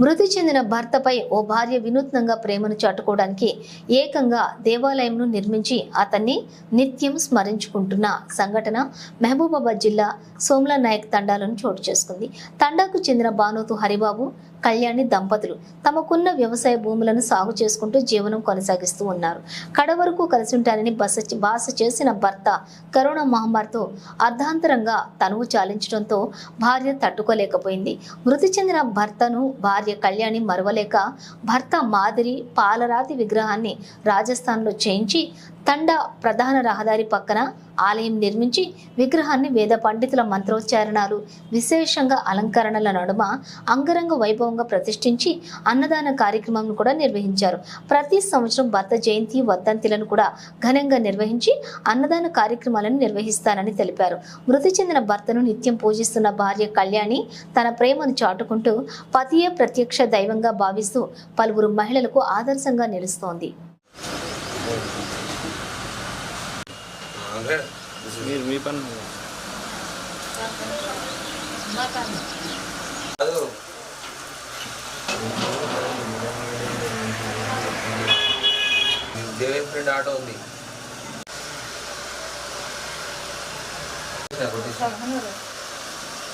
మృతి చెందిన భర్తపై ఓ భార్య వినూత్నంగా ప్రేమను చాటుకోవడానికి ఏకంగా దేవాలయంను నిర్మించి అతన్ని నిత్యం స్మరించుకుంటున్న సంఘటన మహబూబాబాద్ జిల్లా సోమ్లా నాయక్ తండాలను చోటు చేసుకుంది. తండాకు చెందిన బానోతు హరిబాబు కళ్యాణి దంపతులు తమకున్న వ్యవసాయ భూములను సాగు చేసుకుంటూ జీవనం కొనసాగిస్తూ ఉన్నారు. కడ వరకు కలిసి ఉంటారని బస బాస చేసిన భర్త కరోనా మహమ్మారితో అర్ధాంతరంగా తనువు చాలించడంతో భార్య తట్టుకోలేకపోయింది. మృతి చెందిన భర్తను భార్య కళ్యాణి మరవలేక భర్త మాదిరి పాలరాతి విగ్రహాన్ని రాజస్థాన్లో చేయించి తండా ప్రధాన రహదారి పక్కన ఆలయం నిర్మించి విగ్రహాన్ని వేద పండితుల మంత్రోచ్చారణాలు విశేషంగా అలంకరణల నడుమ అంగరంగ వైభవంగా ప్రతిష్ఠించి అన్నదాన కార్యక్రమం కూడా నిర్వహించారు. ప్రతి సంవత్సరం భర్త జయంతి వర్ధంతిలను కూడా ఘనంగా నిర్వహించి అన్నదాన కార్యక్రమాలను నిర్వహిస్తానని తెలిపారు. మృతి చెందిన భర్తను నిత్యం పూజిస్తున్న భార్య కళ్యాణి తన ప్రేమను చాటుకుంటూ పతియే ప్రత్యక్ష దైవంగా భావిస్తూ పలువురు మహిళలకు ఆదర్శంగా నిలుస్తోంది. Okay. This is we pan. Hello. David print art only.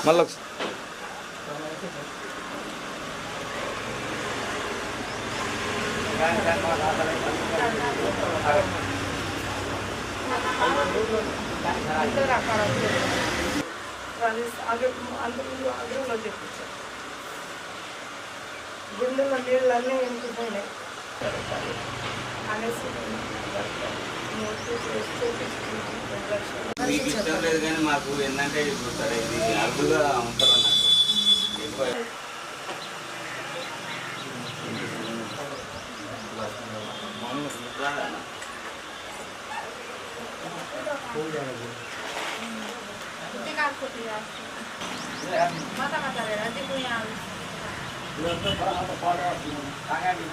Malak. Thank you. చెప్పించారు గుండెలో నీళ్ళన్నీ ఎండిపోయినాయి అనేసి నోటీస్ వేసి చూపించుకుంటాం రెండు మీకు ఇష్టం లేదు కానీ మాకు ఏంటంటే ఇప్పుడు సరే ఇది అరుదుగా ఉంటారు అన్నట్టు. Kau jangan. Nanti kan aku. Mata kata punya. Belum tentu orang atau pada orang